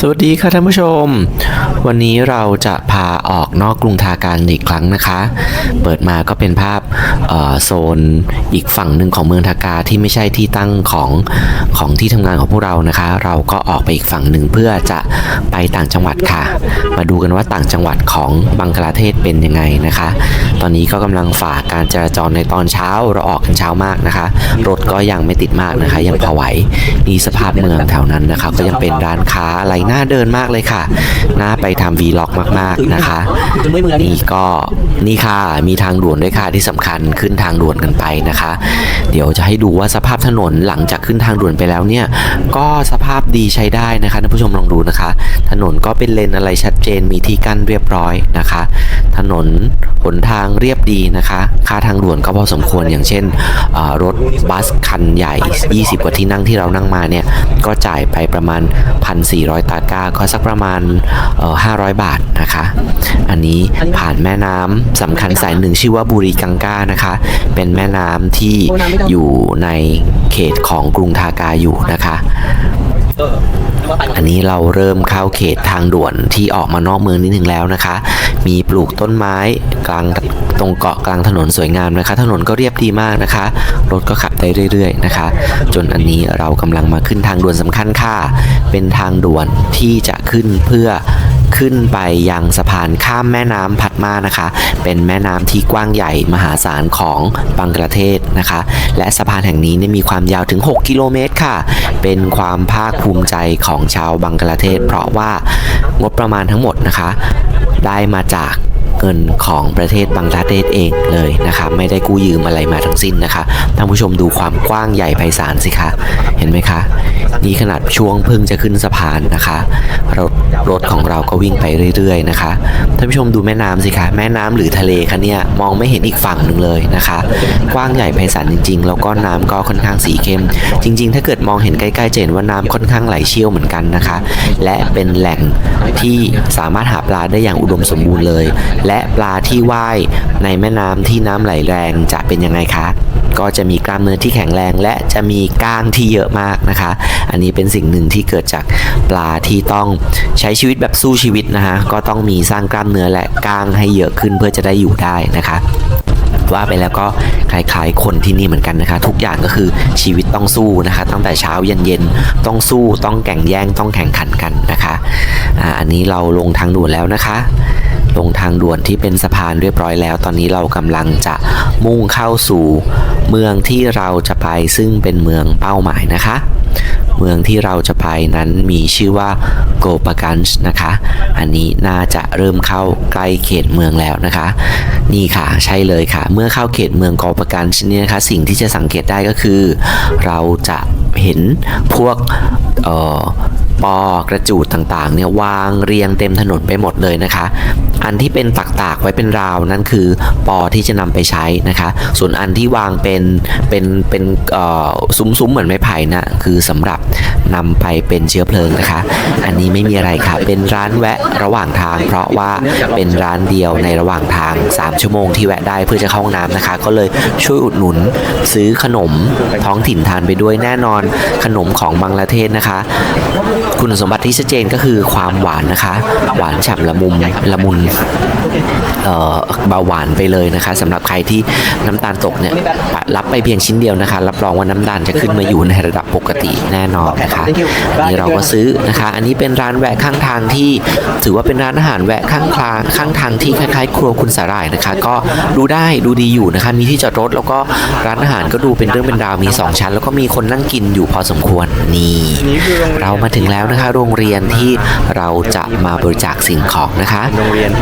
สวัสดีค่ะท่านผู้ชม วันนี้เราจะพาออกนอกกรุงทาการอีกครั้งนะคะ เปิดมาก็เป็นภาพโซนอีกฝั่งหนึ่งของเมืองทากาที่ไม่ใช่ที่ตั้งของของที่ทำงานของพวกเรานะคะ เราก็ออกไปอีกฝั่งหนึ่งเพื่อจะไปต่างจังหวัดค่ะ มาดูกันว่าต่างจังหวัดของบังกลาเทศเป็นยังไงนะคะ ตอนนี้ก็กำลังฝ่าการจราจรในตอนเช้าเราออกกันเช้ามากนะคะ รถก็ยังไม่ติดมากนะคะ ยังพอไหวนี่สภาพเมืองแถวนั้นนะคะ ก็ยังเป็นร้านค้าอะไรน่าเดินมากเลยค่ะ น่าไปทำวีล็อกมากๆนะคะ นี่ก็นี่ค่ะมีทางด่วนด้วยค่ะที่สำคัญขึ้นทางด่วนกันไปนะคะ เดี๋ยวจะให้ดูว่าสภาพถนนหลังจากขึ้นทางด่วนไปแล้วเนี่ย ก็สภาพดีใช้ได้นะคะท่านผู้ชมลองดูนะคะ ถนนก็เป็นเลนอะไรชัดเจนมีที่กั้นเรียบร้อยนะคะ ถนนหนทางเรียบดีนะคะ ค่าทางด่วนก็พอสมควรอย่างเช่นรถบัสคันใหญ่ 20 กว่าที่นั่งที่เรานั่งมาเนี่ย ก็จ่ายไปประมาณ 1,400ตาก้าก็สักประมาณเอ่อ500บาทนะคะ อันนี้ผ่านแม่น้ำสำคัญสายหนึ่งชื่อว่าบุรีกังกานะคะ เป็นแม่น้ำที่อยู่ในเขตของกรุงทากาอยู่นะคะ อันนี้เราเริ่มเข้าเขตทางด่วนที่ออกมานอกเมืองนิดหนึ่งแล้วนะคะ มีปลูกต้นไม้กลางตรงเกาะกลางถนนสวยงามนะคะ ถนนก็เรียบดีมากนะคะ รถก็ขับได้เรื่อยๆนะคะ จนอันนี้เรากำลังมาขึ้นทางด่วนสำคัญค่ะ เป็นทางด่วนที่จะขึ้นเพื่อ ขึ้นไปยังสะพานข้ามแม่น้ำพัดมานะคะ เป็นแม่น้ำที่กว้างใหญ่มหาศาลของบังกลาเทศนะคะ และสะพานแห่งนี้มีความยาวถึง 6 กิโลเมตรค่ะ เป็นความภาคภูมิใจของชาวบังกลาเทศ เพราะว่างบประมาณทั้งหมดนะคะ ได้มาจากเงินของประเทศบังกลาเทศเองเลยนะคะ ไม่ได้กู้ยืมอะไรมาทั้งสิ้นนะคะท่านผู้ชมดูความกว้างใหญ่ไพศาลสิคะ เห็นไหมคะ นี่ขนาดช่วงเพิ่งจะขึ้นสะพานนะคะรถรถของเราก็วิ่งไปเรื่อยๆนะคะท่านผู้ชมดูแม่น้ำสิคะแม่น้ำหรือทะเลคะเนี่ยมองไม่เห็นอีกฝั่งหนึ่งเลยนะคะ กว้างใหญ่ไพศาลจริง ๆ แล้วก็น้ำก็ค่อนข้างสีเข้ม จริง ๆ ถ้าเกิดมองเห็นใกล้ๆจะเห็นว่าน้ำค่อนข้างไหลเชี่ยวเหมือนกันนะคะ และเป็นแหล่งที่สามารถหาปลาได้อย่างอุดมสมบูรณ์เลย และปลาที่ว่ายในแม่น้ำที่น้ำไหลแรงจะเป็นยังไงคะ ก็จะมีกล้ามเนื้อที่แข็งแรงและจะมีก้างที่เยอะมากนะคะ อันนี้เป็นสิ่งหนึ่งที่เกิดจากปลาที่ต้องใช้ชีวิตแบบสู้ชีวิตนะคะก็ต้องมีสร้างกล้ามเนื้อและก้างให้เยอะขึ้นเพื่อจะได้อยู่ได้นะคะว่าไปแล้วก็คล้ายๆคนที่นี่เหมือนกันนะคะ ทุกอย่างก็คือชีวิตต้องสู้นะคะ ตั้งแต่เช้ายันเย็นต้องสู้ต้องแข่งแย่งต้องแข่งขันกันนะคะอ่าอันนี้เราลงทางด่วนแล้วนะคะ ลงทางด่วนที่เป็นสะพานเรียบร้อยแล้ว ตอนนี้เรากำลังจะมุ่งเข้าสู่ เมืองที่เราจะไปซึ่งเป็นเมืองเป้าหมายนะคะ เมืองที่เราจะไปนั้นมีชื่อว่าโกปากันช์นะคะ อันนี้น่าจะเริ่มเข้าใกล้เขตเมืองแล้วนะคะ นี่ค่ะใช่เลยค่ะ เมื่อเข้าเขตเมืองโกปากันช์เนี่ยนะคะสิ่งที่จะสังเกตได้ก็คือ เราจะเห็นพวกเอ่อปอกระจูดต่างๆเนี่ยวางเรียงเต็มถนนไปหมดเลยนะคะ อันที่เป็นตากๆไว้เป็นราวนั่นคือปอที่จะนำไปใช้นะคะ ส่วนอันที่วางเป็นเป็นเป็นเอ่อซุ้มๆเหมือนไม้ไผ่นะคือสำหรับนำไปเป็นเชื้อเพลิงนะคะ อันนี้ไม่มีอะไรค่ะ เป็นร้านแวะระหว่างทาง เพราะว่าเป็นร้านเดียวในระหว่างทาง 3 ชั่วโมงที่แวะได้เพื่อจะเข้าห้องน้ำนะคะ ก็เลยช่วยอุดหนุนซื้อขนมท้องถิ่นทานไปด้วยแน่นอนขนมของบังกลาเทศนะคะ คุณสมบัติที่ชัดเจนก็คือความหวานนะคะ หวานฉ่ำละมุมละมุนเอ่อเบาหวานไปเลยนะคะสำหรับใครที่น้ำตาลตกเนี่ยรับไปเพียงชิ้นเดียวนะคะ รับรองว่าน้ำตาลจะขึ้นมาอยู่ในระดับปกติแน่นอนนะคะอันนี้เราก็ซื้อนะคะ อันนี้เป็นร้านแวะข้างทางที่ถือว่าเป็นร้านอาหารแวะข้างทางข้างทางที่คล้ายๆ ครัวคุณสาหร่ายนะคะ ก็ดูได้ดูดีอยู่นะคะ มีที่จอดรถแล้วก็ร้านอาหารก็ดูเป็นเรื่องเป็นราวมีสองชั้น แล้วก็มีคนนั่งกินอยู่พอสมควรนี่ เรามาถึงแล้วนะคะ โรงเรียนที่เราจะมาบริจาคสิ่งของนะคะ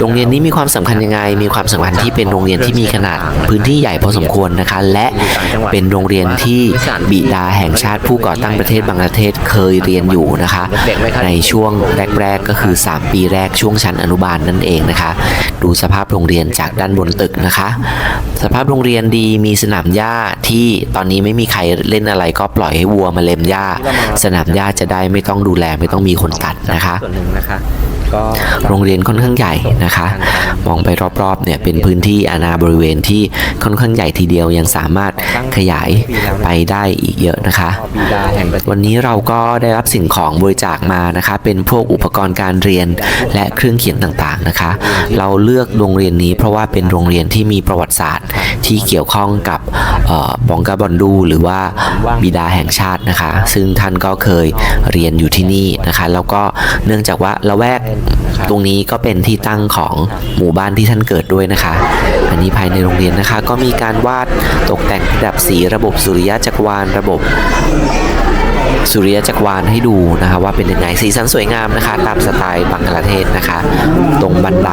โรงเรียนที่โรงเรียนนี้มีความสำคัญยังไง มีความสำคัญที่เป็นโรงเรียนที่มีขนาดพื้นที่ใหญ่พอสมควรนะคะ และเป็นโรงเรียนที่บิดาแห่งชาติผู้ก่อตั้งประเทศบังกลาเทศเคยเรียนอยู่นะคะ ในช่วงแรก ๆ ก็คือ 3 ปีแรกช่วงชั้นอนุบาลนั่นเองนะคะ ดูสภาพโรงเรียนจากด้านบนตึกนะคะ สภาพโรงเรียนดีมีสนามหญ้าที่ตอนนี้ไม่มีใครเล่นอะไรก็ปล่อยให้วัวมาเล็มหญ้า สนามหญ้าจะได้ไม่ต้องดูแลไม่ต้องมีคนตัดนะคะส่วนหนึ่งนะคะก็ โรงเรียนค่อนข้างใหญ่นะคะ มองไปรอบๆเนี่ยเป็นพื้นที่อาณาบริเวณที่ค่อนข้างใหญ่ทีเดียวยังสามารถขยายไปได้อีกเยอะนะคะ วันนี้เราก็ได้รับสิ่งของบริจาคมานะคะ เป็นพวกอุปกรณ์การเรียนและเครื่องเขียนต่างๆนะคะ เราเลือกโรงเรียนนี้เพราะว่าเป็นโรงเรียนที่มีประวัติศาสตร์ที่เกี่ยวข้องกับออบองกาบอนดูหรือว่าบิดาแห่งชาตินะคะ ซึ่งท่านก็เคยเรียนอยู่ที่นี่นะคะ แล้วก็เนื่องจากว่าละแวกตรงนี้ก็เป็นที่ตั้งของหมู่บ้านที่ท่านเกิดด้วยนะคะ อันนี้ภายในโรงเรียนนะคะ ก็มีการวาดตกแต่งระดับสีระบบสุริยะจักรวาลระบบสุริยจักรวาลให้ดูนะคะว่าเป็นยังไงสีสันสวยงามนะคะ ตามสไตล์บังกลาเทศนะคะ ตรงบันได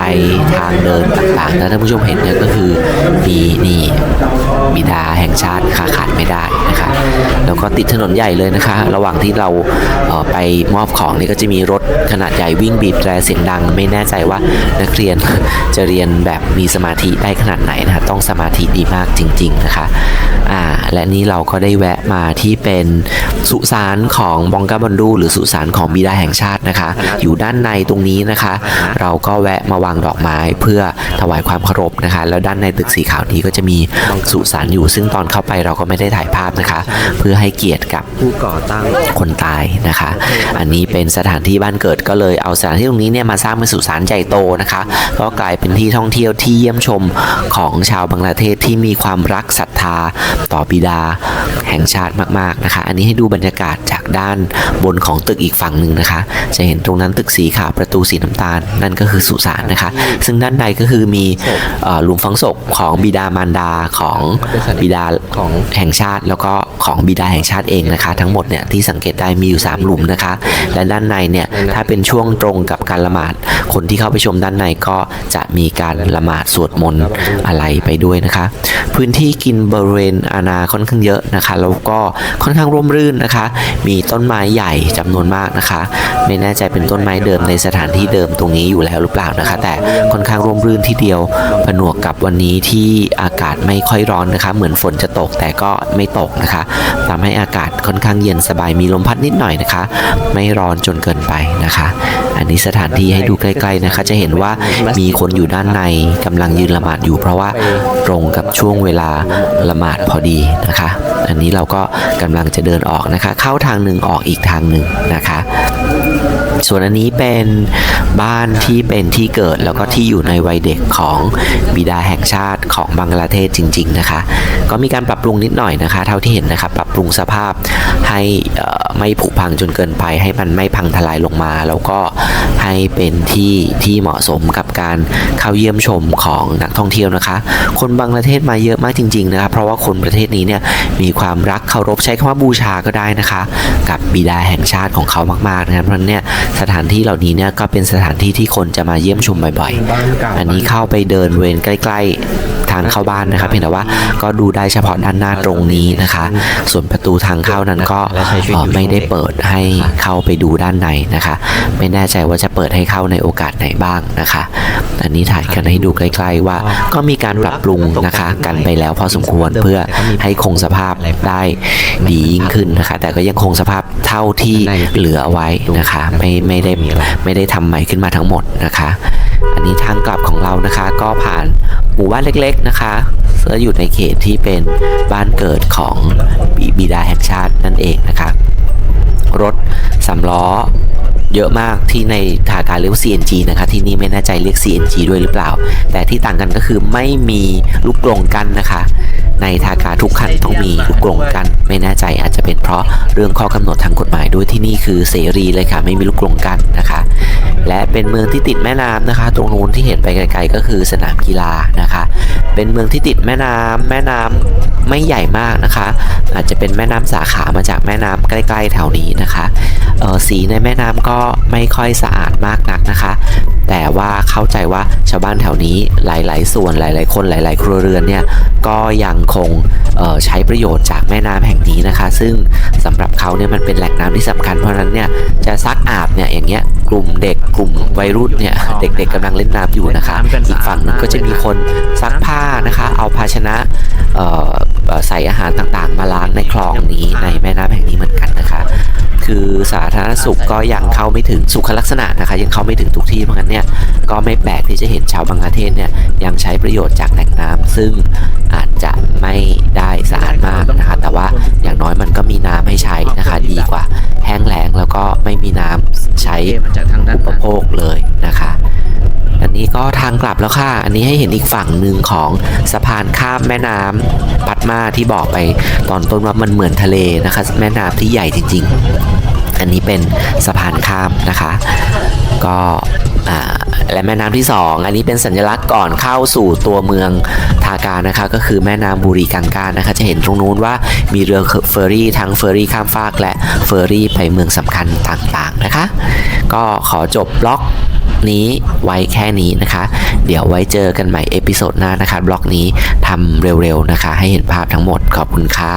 ทางเดินต่างๆถ้าท่านผู้ชมเห็นเนี่ยก็คือมีนี่บิดาแห่งชาตินะคะขาดไม่ได้นะคะ แล้วก็ติดถนนใหญ่เลยนะคะ ระหว่างที่เราเไปมอบของนี่ก็จะมีรถขนาดใหญ่วิ่งบีบแตรเสียงดัง ไม่แน่ใจว่านักเรียนจะเรียนแบบมีสมาธิได้ขนาดไหนนะคะต้องสมาธิดีมากจริง ๆนะคะอ่าและนี่เราก็ได้แวะมาที่เป็นสุสานของบองกาบอนดู หรือสุสานของบิดาแห่งชาตินะคะ อยู่ด้านในตรงนี้นะคะ เราก็แวะมาวางดอกไม้เพื่อถวายความเคารพนะคะ แล้วด้านในตึกสีขาวนี้ก็จะมีสุสานอยู่ ซึ่งตอนเข้าไปเราก็ไม่ได้ถ่ายภาพนะคะ เพื่อให้เกียรติกับผู้ก่อตั้งคนตายนะคะ อันนี้เป็นสถานที่บ้านเกิดก็เลยเอาสถานที่ตรงนี้เนี่ยมาสร้างเป็นสุสานใหญ่โตนะคะ ก็กลายเป็นที่ท่องเที่ยวที่เยี่ยมชมของชาวบังกลาเทศที่มีความรักศรัทธาต่อบิดาแห่งชาติมากๆนะคะ อันนี้ให้ดูบรรยากาศจากด้านบนของตึกอีกฝั่งหนึ่งนะคะ จะเห็นตรงนั้นตึกสีขาวประตูสีน้ำตาล นั่นก็คือสุสานนะคะ ซึ่งด้านในก็คือมีเอ่อหลุมฝังศพของบิดามารดาของบิดาของแห่งชาติแล้วก็ของบิดาแห่งชาติเองนะคะ ทั้งหมดเนี่ยที่สังเกตได้มีอยู่ 3 หลุมนะคะ และด้านในเนี่ยถ้าเป็นช่วงตรงกับการละหมาด คนที่เข้าไปชมด้านในก็จะมีการละหมาดสวดมนต์อะไรไปด้วยนะคะ พื้นที่กินบริเวณอาณาค่อนข้างเยอะนะคะ แล้วก็ค่อนข้างร่มรื่นนะคะ มีต้นไม้ใหญ่จำนวนมากนะคะ ไม่แน่ใจเป็นต้นไม้เดิมในสถานที่เดิมตรงนี้อยู่แล้วหรือเปล่านะคะ แต่ค่อนข้างร่มรื่นที่เดียวผนวกกับวันนี้ที่อากาศไม่ค่อยร้อนนะคะ เหมือนฝนจะตกแต่ก็ไม่ตกนะคะ ทำให้อากาศค่อนข้างเย็นสบายมีลมพัดนิดหน่อยนะคะ ไม่ร้อนจนเกินไปนะคะ อันนี้สถานที่ให้ดูใกล้ๆนะคะ จะเห็นว่ามีคนอยู่ด้านในกำลังยืนละหมาดอยู่ เพราะว่าตรงกับช่วงเวลาละหมาดพอดีนะคะ อันนี้เราก็กำลังจะเดินออกนะคะ เข้าทางหนึ่งออกอีกทางหนึ่งนะคะ ส่วนอันนี้เป็นบ้านที่เป็นที่เกิดแล้วก็ที่อยู่ในวัยเด็กของบิดาแห่งชาติของบังกลาเทศจริง ๆนะคะ ก็มีการปรับปรุงนิดหน่อยนะคะ เท่าที่เห็นนะคะปรับปรุงสภาพให้ไม่ผุพังจนเกินไป ให้มันไม่พังทลายลงมา แล้วก็ให้เป็นที่ที่เหมาะสมกับการเข้าเยี่ยมชมของนักท่องเที่ยวนะคะ คนบังกลาเทศมาเยอะมากจริงๆนะคะเพราะว่าคนประเทศนี้เนี่ยมีความรักเคารพใช้คำว่าบูชาก็ได้นะคะ กับบิดาแห่งชาติของเขามากๆนะครับเพราะนั้นเนี่ยสถานที่เหล่านี้เนี่ยก็เป็นสถานที่ที่คนจะมาเยี่ยมชมบ่อยบ้านเก่าๆอันนี้เข้าไปเดินเวรใกล้ๆทางเข้าบ้านนะครับเพียงแต่ว่าก็ดูได้เฉพาะด้านหน้าตรงนี้นะคะ ส่วนประตูทางเข้านั้นก็ไม่ได้เปิดให้เข้าไปดูด้านในนะคะ ไม่แน่ใจว่าจะเปิดให้เข้าในโอกาสไหนบ้างนะคะ อันนี้ถ่ายกันให้ดูใกล้ๆว่า ก็มีการปรับปรุงนะคะ กันไปแล้วพอสมควรเพื่อให้คงสภาพได้ดียิ่งขึ้นนะคะ แต่ก็ยังคงสภาพเท่าที่เหลือไว้นะคะ ไม่ไม่ได้ไม่ได้ทำใหม่ขึ้นมาทั้งหมดนะคะ อันนี้ทางกลับของเรานะคะ ก็ผ่านหมู่บ้านเล็กๆนะคะซึ่งอยู่ในเขตที่เป็นบ้านเกิดของบิบิดาแห่งชาตินั่นเองนะคะ รถสำล้อเยอะมากที่ในทางการเรียก CNG นะคะ ที่นี่ไม่แน่ใจเรียก CNG ด้วยหรือเปล่า แต่ที่ต่างกันก็คือไม่มีลูกกรงกั้นนะคะ ในทากาทุกคันต้องมีลูกกรงกัน ไม่แน่ใจอาจจะเป็นเพราะเรื่องข้อกำหนดทางกฎหมายด้วยที่นี่คือเสรีเลยค่ะ ไม่มีลูกกรงกันนะคะ และเป็นเมืองที่ติดแม่น้ำนะคะ ตรงนู้นที่เห็นไปไกลๆก็คือสนามกีฬานะคะ เป็นเมืองที่ติดแม่น้ำแม่น้ำไม่ใหญ่มากนะคะ อาจจะเป็นแม่น้ำสาขามาจากแม่น้ำใกล้ ๆ แถวนี้นะคะสีในแม่น้ำก็ไม่ค่อยสะอาดมากนักนะคะ แต่ว่าเข้าใจว่าชาวบ้านแถวนี้หลาย ๆ ส่วนหลาย ๆ คนหลาย ๆ ครัวเรือนเนี่ยก็ยังคงเอ่อใช้ประโยชน์จากแม่น้ำแห่งนี้นะคะ ซึ่งสำหรับเขาเนี่ยมันเป็นแหล่งน้ำที่สำคัญเพราะฉะนั้นเนี่ยจะซักอาบเนี่ยอย่างเงี้ยกลุ่มเด็กกลุ่มวัยรุ่นเนี่ยเด็ก ๆกำลังเล่นน้ำอยู่นะคะอีกฝั่งหนึงก็จะมีคนซักผ้านะคะ เอาภาชนะเอ่อเอ่อใส่อาหารต่างๆ มาล้างในคลองนี้ในแม่น้ำแห่งนี้เหมือนกันนะคะ คือสาธารณสุขก็ยังเข้าไม่ถึงสุขลักษณะนะคะยังเข้าไม่ถึงทุกที่เพราะงั้นเนี่ยก็ไม่แปลกที่จะเห็นชาวบังกลาเทศเนี่ยยังใช้ประโยชน์จากแหล่งน้ำซึ่งอาจจะไม่ได้สะอาดมากนะคะแต่ว่าอย่างน้อยมันก็มีน้ำให้ใช้นะคะดีกว่าแห้งแล้งแล้วก็ไม่มีน้ำใช้จากทางด้านอุปโภค ก็ทางกลับแล้วค่ะ อันนี้ให้เห็นอีกฝั่งหนึ่งของสะพานข้ามแม่น้ำปัดมาที่บอกไปตอนต้นว่ามันเหมือนทะเลนะคะ แม่น้ำที่ใหญ่จริง ๆ อันนี้เป็นสะพานข้ามนะคะ ก็ อ่าและแม่น้ำที่สองอันนี้เป็นสัญลักษณ์ก่อนเข้าสู่ตัวเมืองทาการนะคะ ก็คือแม่น้ำบุรีกังกานะคะ จะเห็นตรงนู้นว่ามีเรือเฟอร์รี่ทั้งเฟอร์รี่ข้ามฟากและเฟอร์รี่ไปเมืองสำคัญต่างๆนะคะ ก็ขอจบบล็อกนี้ไว้แค่นี้นะคะ เดี๋ยวไว้เจอกันใหม่เอพิโซดหน้านะคะ บล็อกนี้ทำเร็วๆนะคะ ให้เห็นภาพทั้งหมดขอบคุณค่ะ